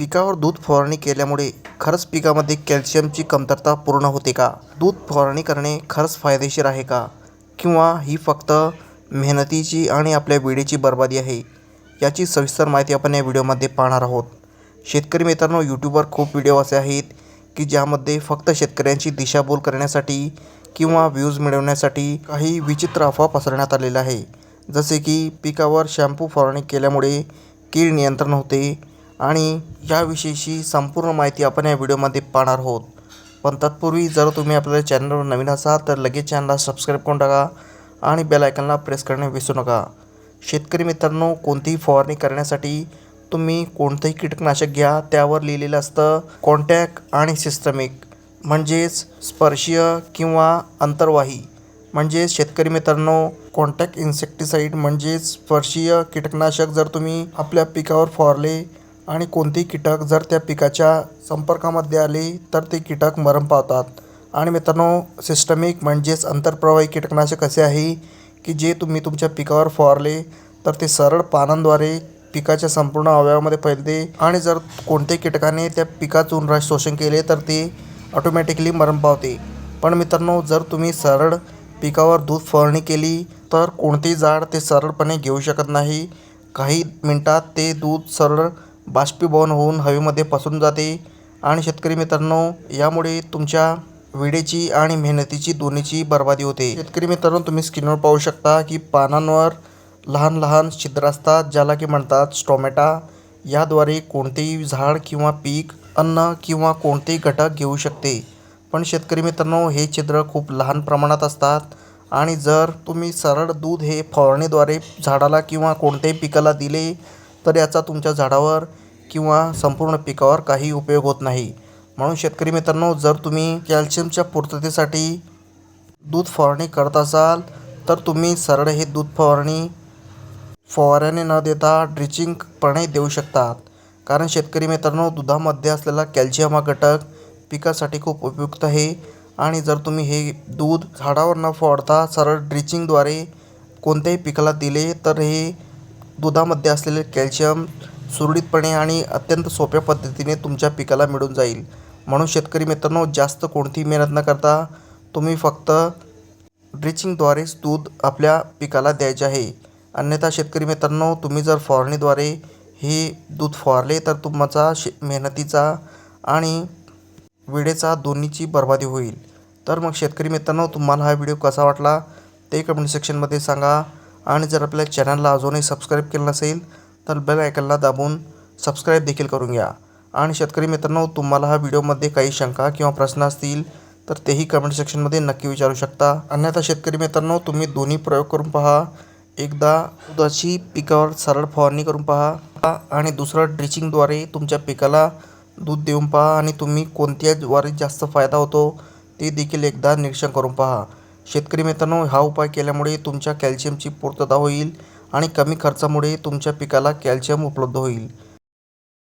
पिकावर दूध फवारणी केल्यामुळे खरंच पिकामध्ये कॅल्शियमची कमतरता पूर्ण होते का? दूध फवारणी करणे खरंच फायदेशीर आहे का? किंवा ही फक्त मेहनतीची आणि आपल्या वेळेची बर्बादी आहे? याची सविस्तर माहिती आपण या व्हिडिओमध्ये पाहणार आहोत. शेतकरी मित्रांनो यूट्यूबवर खूप व्हिडिओ असे आहेत की ज्यामध्ये फक्त शेतकऱ्यांची दिशाभूल करण्यासाठी किंवा व्ह्यूज मिळवण्यासाठी काही विचित्र अफवा पसरण्यात आलेल्या आहे. जसे की पिकावर शॅम्पू फवारणी केल्यामुळे कीड नियंत्रण होते आणि याविषयीची संपूर्ण माहिती आपण या व्हिडिओमध्ये पाहणार आहोत. पण तत्पूर्वी जर तुम्ही आपल्या चॅनलवर नवीन असाल तर लगेच चॅनलला सबस्क्राईब करून टाका आणि बेल आयकनला प्रेस करणे विसरू नका. शेतकरी मित्रांनो कोणतीही फवारणी करण्यासाठी तुम्ही कोणतंही कीटकनाशक घ्या त्यावर लिहिलेलं असतं कॉन्टॅक्ट आणि सिस्टमिक म्हणजेच स्पर्शीय किंवा अंतर्वाही. म्हणजेच शेतकरी मित्रांनो कॉन्टॅक्ट इन्सेक्टिसाईड म्हणजेच स्पर्शीय कीटकनाशक जर तुम्ही आपल्या पिकावर फवारले आणि कोणतेही कीटक जर त्या पिकाच्या संपर्कामध्ये आले तर ते कीटक मरण पावतात. आणि मित्रांनो सिस्टमिक म्हणजेच अंतरप्रवाही कीटकनाशक असे आहे की जे तुम्ही तुमच्या पिकावर फवारले तर ते सरळ पानांद्वारे पिकाच्या संपूर्ण अवयवामध्ये फैलते आणि जर कोणत्याही कीटकाने त्या पिकाचं रस शोषण केले तर ते ऑटोमॅटिकली मरण पावते. पण मित्रांनो जर तुम्ही सरळ पिकावर दूध फवारणी केली तर कोणतेही झाड ते सरळपणे घेऊ शकत नाही. काही मिनटात ते दूध सरळ बाष्पीभवन होऊन हवेमध्ये पसरून जाते. आणि शेतकरी मित्रांनो यामुळे तुमच्या वेळेची आणि मेहनतीची दोन्हीची बर्बादी होते. शेतकरी मित्रांनो तुम्ही स्क्रीनवर पाहू शकता की पानांवर लहान लहान छिद्र असतात ज्याला की म्हणतात स्टोमॅटा याद्वारे कोणतेही झाड किंवा पीक अन्न किंवा कोणतेही घटक घेऊ शकते. पण शेतकरी मित्रांनो हे छिद्र खूप लहान प्रमाणात असतात. आणि जर तुम्ही सरळ दूध हे फवारणीद्वारे झाडाला किंवा कोणत्याही पिकाला दिले तर याचा तुमच्या झाडावर किंवा संपूर्ण पिकावर काही उपयोग होत नाही. म्हणून शेतकरी मित्रांनो जर तुम्ही कॅल्शियमच्या पूर्ततेसाठी दूध फवारणी करत असाल तर तुम्ही सरळ हे दूध फवारणी फवाऱ्याने न देता ड्रिचिंगपणे देऊ शकतात. कारण शेतकरी मित्रांनो दुधामध्ये असलेला कॅल्शियम हा घटक पिकासाठी खूप उपयुक्त आहे. आणि जर तुम्ही हे दूध झाडावर न फवारता सरळ ड्रिचिंगद्वारे कोणत्याही पिकाला दिले तर हे दुधामध्ये असलेले कॅल्शियम सुरळीतपणे आणि अत्यंत सोप्या पद्धतीने तुमच्या पिकाला मिळून जाईल. म्हणून शेतकरी मित्रांनो जास्त कोणतीही मेहनत न करता तुम्ही फक्त ड्रिचिंगद्वारेच दूध आपल्या पिकाला द्यायचे आहे. अन्यथा शेतकरी मित्रांनो तुम्ही जर फवारणीद्वारे हे दूध फवारले तर तुमचा शे मेहनतीचा आणि वेळेचा दोन्हीची बर्बादी होईल. तर मग शेतकरी मित्रांनो तुम्हाला हा व्हिडिओ कसा वाटला ते कमेंट सेक्शनमध्ये सांगा. आणि जर आपल्या चॅनलला अजूनही सबस्क्राईब केलं नसेल तर बेल आयकनला दाबून सबस्क्राईब देखील करून घ्या. आणि शेतकरी मित्रांनो तुम्हाला हा व्हिडिओमध्ये काही शंका किंवा प्रश्न असतील तर तेही कमेंट सेक्शनमध्ये नक्की विचारू शकता. अन्यथा शेतकरी मित्रांनो तुम्ही दोन्ही प्रयोग करून पहा. एकदा दुधाची पिकावर सरळ फवारणी करून पहा. आणि दुसरं ड्रिचिंगद्वारे तुमच्या पिकाला दूध देऊन पहा. आणि तुम्ही कोणत्या द्वारे जास्त फायदा होतो ते देखील एकदा निरीक्षण करून पहा. शेतकरी मित्रांनो हा उपाय केल्यामुळे तुमच्या कॅल्शियमची पूर्तता होईल आणि कमी खर्चामुळे तुमच्या पिकाला कॅल्शियम उपलब्ध होईल.